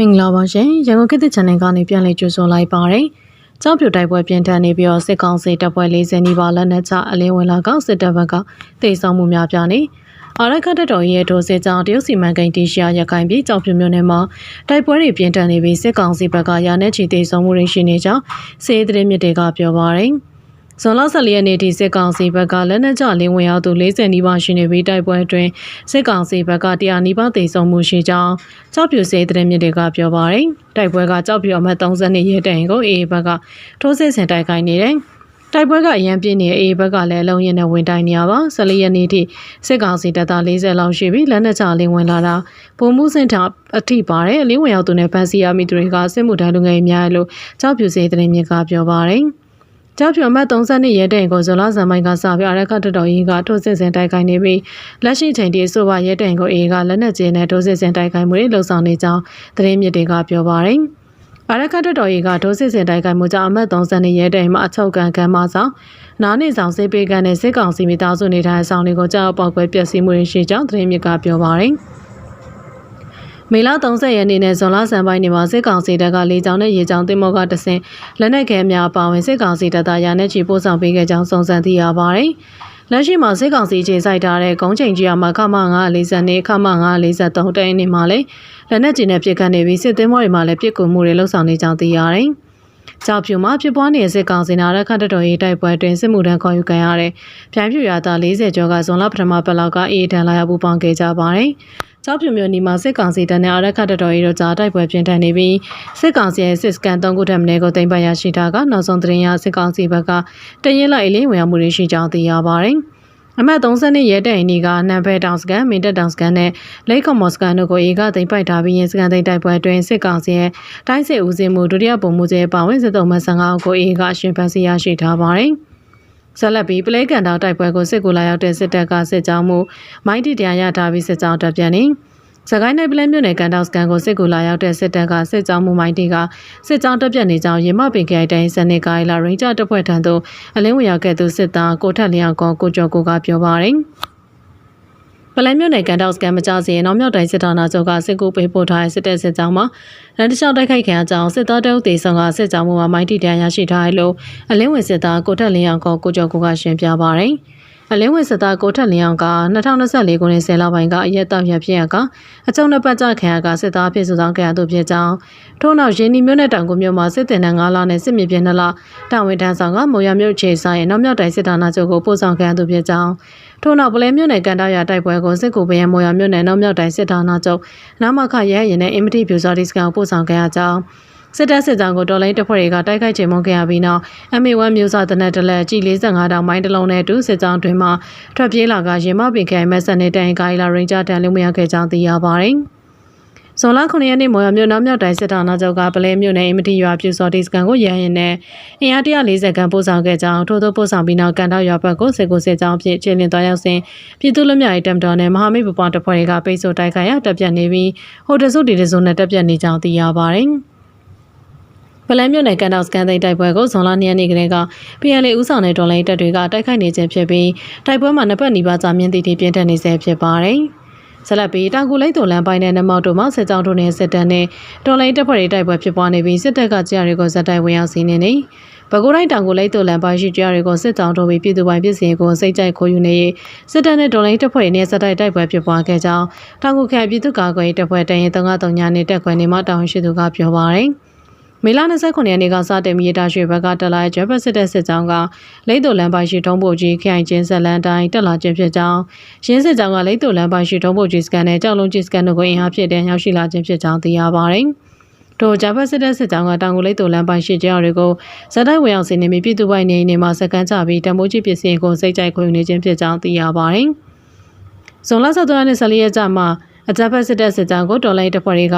မင်္ဂလာပါရှင်ရန်ကုန်ခေတ်သစ် channel ကနေပြန်လည်ကြိုဆိုလိုက်ပါရယ်။ကြောက်ပြူတိုက်ပွဲပြင်းထန်နေပြီးတော့စစ်ကောင်စီတပ်ပွဲ40နီးပါးလက်နက်ချအလင်းဝင်လာကစစ်တပ်ဘက်ကတေဆောင်မှုများပြနေအာရခတ်တော်ရဲ့ဒိုစစ်ကြောင့်တရုတ်စီမံကိန်းတီရှာရခိုင်ပြည်ကြောက်ပြူမြို့နယ်မှာတိုက်ပွဲတွေပြင်းထန်နေပြီးစစ်ကောင်စီဘက်ကရာနဲ့ချီတေဆောင်မှုတွေရှိနေကြောင်းစေသတင်းမြစ်တွေကပြောပါရယ်။ ဇွန်လ14ရက်နေ့ထိစစ်ကောင်စီဘက်ကလက်နက်ကျလင်းဝင်ရောက်သူ40နီးပါးရှိနေပြီးတိုက်ပွဲအတွင်းစစ်ကောင်စီဘက်က100နီးပါးသေဆုံးမှုရှိကြောင်းကြောက်ပြူစေတဲ့မြစ်တွေကပြောပါရယ်တိုက်ပွဲကကြောက်ပြူအမှတ်32ရဲတိုင်ကိုအေအေဘက်ကထိုးစစ်ဆင်တိုက်ခိုက်နေတယ်တိုက်ပွဲကအရန်ပြင်းနေအေးဘက်ကလည်းအလုံးရင်နဲ့ဝင်တိုင်နေရပါ14ရက်နေ့ထိစစ်ကောင်စီတပ်သား40လောက်ရှိပြီးလက်နက်ချလင်းဝင်လာတာပုံမှုစင်တာအထိပါတယ်အလင်းဝင်ရောက်သူနဲ့ဖန်စီယာမီသူတွေကစစ်မှုထမ်းလူငယ်များလို့ကြောက်ပြူစေတဲ့မြစ်ကပြောပါတယ် ကြောက်ဖြူအမှတ်32ရဲတိုင်ကိုဇလာဇန်မိုင်ကစပြအရခတ်တော်ရင်ကထိုးစစ်ဆင်တိုက်ခိုက်နေပြီးလက်ရှိချိန်ထိဆိုပါရဲတိုင်ကိုအေကလက်နက်ကျင်းနဲ့ထိုးစစ်ဆင်တိုက်ခိုက်မှုတွေလှုံ့ဆော်နေကြောင်းသတင်းမြစ်တွေကပြောပါရယ်အရခတ်တော်ရင်ကထိုးစစ်ဆင်တိုက်ခိုက်မှုကြောင့်အမှတ်32ရဲတိုင်မှာအချုပ်ကန်ကမ်းမဆောင်နားနေဆောင်စေးပေးကန်တဲ့စစ်ကောင်စီမိသားစုနေထိုင်ဆောင်တွေကိုကြောက်ပေါက်ကွဲပျက်စီးမှုတွေရှိကြောင်းသတင်းမြစ်ကပြောပါရယ် မေလ30ရက်နေ့နဲ့ဇွန်လဆန်ပိုင်းတွေမှာစစ်ကောင်စီတပ်ကလေကြောင်းနဲ့ရေကြောင်းတင်မောကတဆင်လက်နက်ခဲများပါဝင်စစ်ကောင်စီတပ်သားရာနဲ့ချီပို့ဆောင်ပေးခဲ့ကြောင်းစုံစမ်းသိရပါတယ်။လက်ရှိမှာစစ်ကောင်စီခြေစိုက်ထားတဲ့ဂုံးချိန်ကြီးအမှာခမ940နဲ့ခမ943တိုင်နေမှာလေလက်နက်ကြီးနဲ့ပြစ်ခတ်နေပြီးစစ်သင်းမောတွေမှာလည်းပြစ်ကူမှုတွေလှုပ်ဆောင်နေကြောင်းသိရတယ်။ကြောက်ဖြူမှာဖြစ်ပွားနေတဲ့စစ်ကောင်စီနာရခတ်တော်ရေးတိုက်ပွဲတွင်စစ်မှုထမ်းခေါ်ယူခံရတဲ့ပြိုင်ဖြူရသား40ကျော်ကဇွန်လပထမပတ်လောက်ကအေးထန်လာရပူပေါင်းခဲ့ကြပါတယ်။ ကျောက်ဖြူမြို့နီမှာစစ်ကောင်စီတပ်နဲ့အရက်ခတ်တော်ရီတို့ကြားတိုက်ပွဲပြင်းထန်နေပြီးစစ်ကောင်စီရဲ့စစ်စကန်၃ခုထပ်မင်းကိုတင်ပရရှိတာကနောက်ဆုံးသတင်းရစစ်ကောင်စီဘက်ကတရင်လိုက်အလင်းဝင်မှုတွေရှိကြောင်းသိရပါတယ်။အမှတ်32ရဲတိုင်နီကနံဖဲတောင်စကန်မင်းတက်တောင်စကန်နဲ့လိတ်ကွန်မော်စကန်တို့ကိုအေကသိမ့်ပိုက်ထားပြီးရင်စကန်သိမ့်တိုက်ပွဲအတွင်းစစ်ကောင်စီရဲ့တိုင်းစစ်ဦးစီးမှုဒုတိယပုံမှုကျဲပါဝင်စစ်တုံးမ15အုပ်ကိုအေကအရှင်ဖန်စီရရှိထားပါတယ်။ ဆက်လက်ပြီးပလဲကန်တောင်တိုက်ပွဲကိုစစ်ကူလာရောက်တဲ့စစ်တပ်ကစစ်ကြောင်းမှုမိုင်းတီတရားရထားပြီးစစ်ကြောင်းတပ်ပြန်နေစကိုင်းနယ်ပလဲမြို့နယ်ကန်တောက်စကန်ကိုစစ်ကူလာရောက်တဲ့စစ်တပ်ကစစ်ကြောင်းမှုမိုင်းတီကစစ်ကြောင်းတပ်ပြတ်နေကြောင်းရင်မပင်ခိုင်တိုင်းစနေကိုင်းလာရိန်းဂျာတပ်ဖွဲ့ထံသို့အလင်းဝင်ရောက်ခဲ့သူစစ်သားကိုထက်လျောက်ကောကိုကျော်ကိုကပြောပါရယ် ပလဲမြို့နယ်ကန်တောက်စကန်မကြစီရင်နောက်မြောက်တိုင်းစစ်ဌာနချုပ်ကစစ်ကူပေးပို့ထားတဲ့စစ်တပ်စစ်ကြောင်းမှာလမ်းတစ်လျှောက်တိုက်ခိုက်ခံအကြောင်းစစ်သားတုပ်တေဆောင်ကစစ်ကြောင်းမှာမိုင်းတီတန်ရရှိထားတယ်လို့အလင်းဝင်စစ်သားကိုထက်လင်းအောင်ကကိုကျော်ကိုကရှင်းပြပါရယ်အလင်းဝင်စစ်သားကိုထက်လင်းအောင်က2024ခုနှစ်10လပိုင်းကအရက်တောက်ရဖြစ်ရကအကြုံနှစ်ပတ်ကြခံရကစစ်သားဖြစ်စုဆောင်ခဲ့ရသူဖြစ်ကြောင်းထို့နောက်ရင်းနှီးမြို့နယ်တောင်ကုမြို့မှာစစ်တင်တဲ့9လနဲ့စစ်မြေပြင်2လတာဝန်ထမ်းဆောင်ကမော်ရမြို့ခြေဆိုင်ရဲ့နောက်မြောက်တိုင်းစစ်ဌာနချုပ်ကိုပို့ဆောင်ခဲ့ရသူဖြစ်ကြောင်း ထို့နောက်ပလဲမြို့နယ်ကန်တာရတိုက်ပွဲကိုစစ်ကူပယံမော်ရမြို့နယ်နောက်မြောက်တိုင်းစစ်ဌာနချုပ်နာမခရဲရင်နဲ့အင်မတီပြူစော်ဒီစကန်ပို့ဆောင်ခဲ့ရကြောင်းစစ်တပ်စစ်ကြောင်းကိုတော်လိုင်းတပ်ဖွဲ့တွေကတိုက်ခိုက်ချိန်မုန်းခဲ့ရပြီးနောက် MA1 မျိုးစားတနက်တလက်ကြီး45တောင်မိုင်းတလုံးနဲ့အတူစစ်ကြောင်းတွင်မှထွက်ပြေးလာကရင်မပင်ခိုင်မက်ဆန်နဲ့တိုင်ကိုင်လာရင်ဂျာတန်လုံးမရခဲ့ကြောင်းသိရပါတယ်။ ဇွန်လ9ရက်နေ့မော်ရမြို့နောက်မြောက်တိုင်းစစ်ဌာနချုပ်ကပလဲမြို့နယ်အင်မတီရွာပြူစော်ဒီစကန်ကိုရဟရင်နဲ့အင်အား140ခန်းပို့ဆောင်ခဲ့ကြောင်းထို့သောပို့ဆောင်ပြီးနောက်ကန်တောက်ရွာဘက်ကိုစစ်ကိုစစ်ကြောင်းဖြင့်ခြေလင်းသွားရောက်စဉ်ပြည်သူ့လူမျိုးရေးတမ်တော်နဲ့မဟာမိတ်ပပတပ်ဖွဲ့တွေကပိတ်ဆို့တိုက်ခိုက်ရတပ်ပြတ်နေပြီးဟိုတဆုတီတဆုနဲ့တပ်ပြတ်နေကြောင်းသိရပါတယ်။ပလန်မြို့နယ်ကန်တောက်စကန်သိန်းတိုက်ပွဲကိုဇွန်လ2ရက်နေ့ကလေးက PNL ဦးဆောင်တဲ့ဒေါ်လာတပ်တွေကတိုက်ခိုက်နေခြင်းဖြစ်ပြီးတိုက်ပွဲမှာနှစ်ပတ်နီးပါးကြာမြင့်သည့်ထိပြင်းထန်နေဆဲဖြစ်ပါတယ်။ ဆက်လက်ပြီးတောင်ကူလိတ်တုံလန်ပိုင်းနဲ့နမောက်တို့မှစစ်ကြောင်းတို့နဲ့စစ်တပ်နဲ့တော်လိုင်းတပ်ဖွဲ့တွေတိုက်ပွဲဖြစ်ပွားနေပြီးစစ်တပ်ကကြားတွေကိုဇက်တိုက်ဝင်ရောက်စီးနေနေဘကိုးတိုင်းတောင်ကိုလိတ်တုံလန်ပိုင်းရှိကြားတွေကိုစစ်ကြောင်းတို့ပြီးပြည်သူပိုင်ပြည်စင်ကိုစိတ်ကြိုက်ခိုးယူနေစစ်တပ်နဲ့တော်လိုင်းတပ်ဖွဲ့တွေနဲ့ဇက်တိုက်တိုက်ပွဲဖြစ်ပွားခဲ့ကြောင်းတောင်ကူခိုင်ပြည်သူ့ကာကွယ်တပ်ဖွဲ့တရင်393ညနေတက်ခွဲနေမှတောင်ရှိသူကပြောပါရယ်။ မေလ29ရက်နေ့ကစတင်မြေတာရွှေဘက်ကတက်လာဂျပန်စစ်တပ်စစ်ကြောင်းကလိတ်တုလန်ပိုင်ရှိထုံးဖို့ကြီးခိုင်ချင်းဆက်လန်တိုင်းတက်လာခြင်းဖြစ်ကြောင်းရင်းစစ်ကြောင်းကလိတ်တုလန်ပိုင်ရှိထုံးဖို့ကြီးစကန်နဲ့ကြောက်လုံးကြီးစကန်တို့ကိုအင်အားဖြစ်တဲ့ရောက်ရှိလာခြင်းဖြစ်ကြောင်းသိရပါတယ်။တို့ဂျပန်စစ်တပ်စစ်ကြောင်းကတောင်ကိုလိတ်တုလန်ပိုင်ရှိကြောင်းတွေကိုဇက်တိုက်ဝင်အောင်စီနေပြီးပြည်သူပိုင်နေနေမှာစကန်ချပြီးတမိုးကြီးပစ္စည်းကိုစိတ်ကြိုက်ခွင့်နေခြင်းဖြစ်ကြောင်းသိရပါတယ်။ဇွန်လ23ရက်နေ့14ရက်ကြာမှာအကြမ်းဖက်စစ်တပ်စစ်ကြောင်းကိုတော်လိုင်းတပ်ဖွဲ့တွေက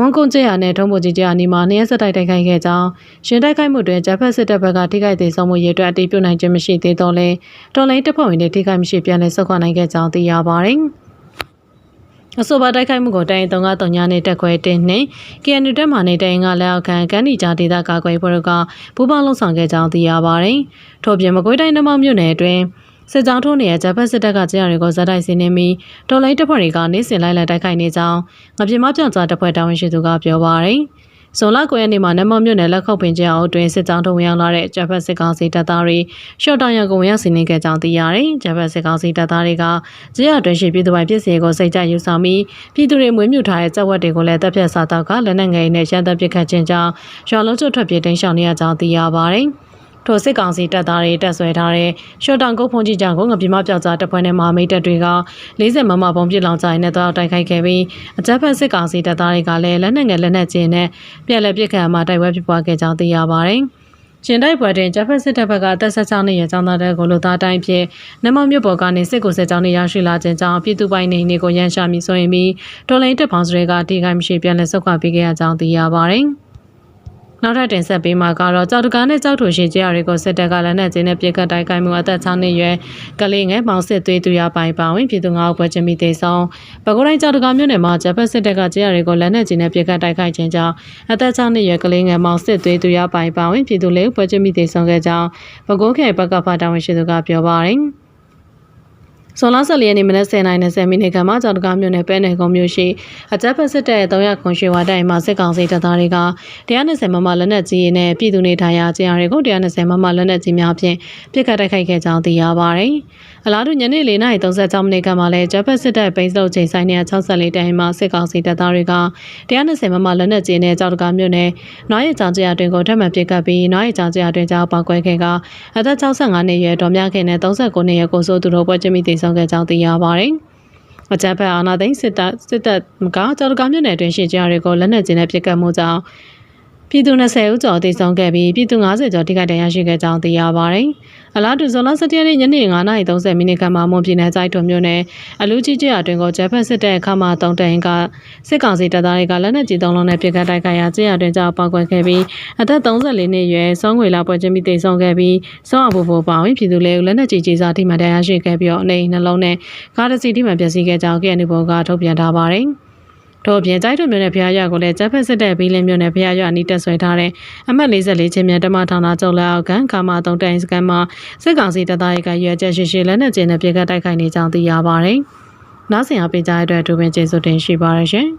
မွန်ကွန်ကျရနဲ့ထုံးပေါ်ကြီးကျရနီမှာနေရစတိုက်တိုက်ခိုက်ခဲ့ကြောင်းရှင်တိုက်ခိုက်မှုတွင်ဂျပန်စစ်တပ်ဘက်ကထိခိုက်သေးဆုံးမှုရေးအတွက်အတိပြုနိုင်ခြင်းမရှိသေးတော့လဲတော်လိုင်းတပ်ဖွဲ့ဝင်တွေထိခိုက်မရှိပြန်လည်ဆုတ်ခွာနိုင်ခဲ့ကြောင်းသိရပါတယ်အဆိုပါတိုက်ခိုက်မှုကိုတိုင်း393ညနဲ့တက်ခွဲတင်နှင့် KNU တက်မှနေတိုင်းကလက်အောက်ခံကန်ဒီဂျာဒေတာကာကွယ်ဖွဲ့ကပူးပေါင်းလှုပ်ဆောင်ခဲ့ကြောင်းသိရပါတယ်။ထို့ပြင်မကွေးတိုင်းနမောက်မြို့နယ်အတွင်း စစ်ကြောင်းထိုးနေတဲ့ဂျပန်စစ်တပ်ကကြေးရတွေကိုဇက်တိုက်စီနေပြီးတော်လိုင်းတပ်ဖွဲ့တွေကနေစဉ်လိုက်လိုက်တိုက်ခိုက်နေကြောင်းငပြင်းမပြောင်ကြားတပ်ဖွဲ့တာဝန်ရှိသူကပြောပါရယ်ဇွန်လ9ရက်နေ့မှာနမမြို့နယ်လက်ခုပ်ပင်ကျအောင်အတွင်းစစ်ကြောင်းထုံဝင်ရောက်လာတဲ့ဂျပန်စစ်ကောင်စီတပ်သားတွေရှော့တောင်ရကိုဝင်ရောက်စီးနင်းခဲ့ကြောင်းသိရတယ်။ဂျပန်စစ်ကောင်စီတပ်သားတွေကကြေးရတွင်ရှိပြည်သူပိုင်ပြည်စည်းကိုစိတ်ကြယူဆောင်ပြီးပြည်သူတွေမွေးမြူထားတဲ့ကြက်ဝက်တွေကိုလည်းတပ်ဖြတ်စားတော့ကလက်နက်ငယ်နဲ့ရန်တပ်ပစ်ခတ်ခြင်းကြောင့်ရွာလုံးကျွတ်ထွက်ပြေးတိမ်းရှောင်နေရကြောင်းသိရပါတယ်။ ထိုစစ်ကောင်စီတပ်သားတွေတက်ဆွဲထားတဲ့ရှော့တောင်ကုန်းဖုန်ကြီးကြောင့်ကိုငပြမပြောက်ကြားတပ်ဖွဲ့နဲ့မဟာမိတ်တပ်တွေက40မမပုံပစ်လောင်ကြိုင်နဲ့တော့တိုက်ခိုက်ခဲ့ပြီးအကြမ်းဖက်စစ်ကောင်စီတပ်သားတွေကလည်းလက်နက်ငယ်လက်နက်ကျင်းနဲ့ပြက်လက်ပစ်ခတ်မှတိုက်ပွဲဖြစ်ပွားခဲ့ကြောင်းသိရပါတယ်။ကျင်တိုက်ပွဲတွင်ဂျပန်စစ်တပ်ဘက်ကတပ်ဆက်ချောင်းနဲ့ရကြောင်းသားတဲ့ကိုလိုသားတိုင်းဖြစ်နမမြို့ပေါ်ကနေစစ်ကိုစစ်ကြောင်းတွေရရှိလာခြင်းကြောင့်ပြည်သူပိုင်နေနေကိုရန်ရှာမိဆိုရင်ပြီးတော်လိုင်းတပ်ပေါင်းစတွေကထိခိုက်မရှိပြန်လည်ဆုတ်ခွာပေးခဲ့ရကြောင်းသိရပါတယ်။ နောက်ထပ်တင်ဆက်ပေးမှာကတော့ကြောက်တကားနဲ့ကြောက်ထူရှိကြရတွေကိုစစ်တပ်ကလည်းနဲ့ကျင်းနဲ့ပြစ်ကတ်တိုက်ခိုက်မှုအသက်6နှစ်ရွယ်ကလေးငယ်မောင်စစ်သွေးသူရပိုင်ပါဝင်ပြည်သူ၅ဦးပွဲချင်းမိသေးဆုံးပဲခူးတိုင်းကြောက်တကားမြို့နယ်မှာဂျပန်စစ်တပ်ကကြရတွေကိုလည်းနဲ့ကျင်းနဲ့ပြစ်ကတ်တိုက်ခိုက်ခြင်းကြောင့်အသက်6နှစ်ရွယ်ကလေးငယ်မောင်စစ်သွေးသူရပိုင်ပါဝင်ပြည်သူ၄ဦးပွဲချင်းမိသေးဆုံးခဲ့ကြောင်းပဲခူးခရိုင်ဘက်ကဖာတာဝန်ရှိသူကပြောပါတယ်။ ဇွန်လ14ရက်နေ့မနက်10:20မိနစ်ခန့်မှာကြောက်တကားမြို့နယ်ပဲနယ်ကုန်းမြို့ရှိအကြပ်ဖက်စစ်တပ်ရဲ့300ခွန်ရွှေဝါတိုင်မှာစစ်ကောင်စီတပ်သားတွေက120မမလက်နက်ကြီးနဲ့ပြည်သူနေထိုင်ရာကျင်းတွေကို120မမလက်နက်ကြီးများဖြင့်ပစ်ခတ်တိုက်ခိုက်ခဲ့ကြောင်းသိရပါတယ်။အလားတူညနေ4:36မိနစ်ခန့်မှာလည်းဂျပန်စစ်တပ်ပိန်းစုပ်ချိန်ဆိုင်နေ64တိုင်မှာစစ်ကောင်စီတပ်သားတွေက120မမလက်နက်ကြီးနဲ့ကြောက်တကားမြို့နယ်နွားရည်ကြောင်ကျရတွင်ကိုထပ်မံပစ်ခတ်ပြီးနွားရည်ကြောင်ကျရတွင်ကြောက်ပေါက်ကွဲခဲ့ကအသက်65နှစ်ရွယ်တော်များခင်နဲ့39နှစ်ရွယ်ကိုစိုးသူတို့ပွဲချင်းမိတည်ဆောင်ခဲ့ကြောင်းသိရပါတယ်။အကြမ်းဖက်အာဏာသိမ်းစစ်တပ်စစ်တပ်ကကြော်တကာမြို့နယ်တွင်ရှိကြတွေကိုလက်နက်ချင်းနဲ့ပစ်ခတ်မှုကြောင့် ပြည်သူ20ဦးကျော်တည်ဆုံခဲ့ပြီးပြည်သူ90ကျော်ထိခိုက်ဒဏ်ရာရှိခဲ့ကြောင်းသိရပါတယ်။အလားတူဇွန်လ17ရက်နေ့ညနေ9:30မိနစ်ခန့်မှာမွန်ပြည်နယ်စိုက်ထုံမြို့နယ်အလူကြီးကျရတွင်ကိုဂျပန်စစ်တပ်ခမာတုံတန်ကစစ်ကောင်စီတပ်သားတွေကလက်နက်ကြီးသုံးလုံးနဲ့ပစ်ခတ်တိုက်ခိုက်ရာကျရတွင်ကြောက်ပောက်ကွဲခဲ့ပြီးအသက်34နှစ်အရွယ်စောငွေလာပွဲချင်းမိတည်ဆုံခဲ့ပြီးစောအဘူဘူပါဝင်ပြည်သူလေးဦးလက်နက်ကြီးကြီးစားထိမှန်တရားရှိခဲ့ပြီးတော့အနေနှလုံးနဲ့ကားတစ်စီးထိမှန်ပျက်စီးခဲ့ကြောင်း KNU ဘောကထုတ်ပြန်ထားပါတယ်။ ထို့အပြင်ကြိုက်ထွမြို့နယ်ဖျားရွာကိုလည်းဂျပန်စစ်တပ်ဘီလင်းမြို့နယ်ဖျားရွာအနီးတက်ဆွဲထားတဲ့အမှတ်44ချင်းမြန်တမဌာနချုပ်လက်အောက်ခံကာမတုံတိုင်စကန်မှာစစ်ကောင်စီတပ်သားတွေကရွေချက်ရှိရှိလက်နက်ကျင်းနဲ့ပြေကတိုက်ခိုက်နေကြောင်းသိရပါတယ်။နောက်ဆင်အားပေးကြတဲ့အတွက်ဒူပင်ကျေးဇူးတင်ရှိပါရရှင်။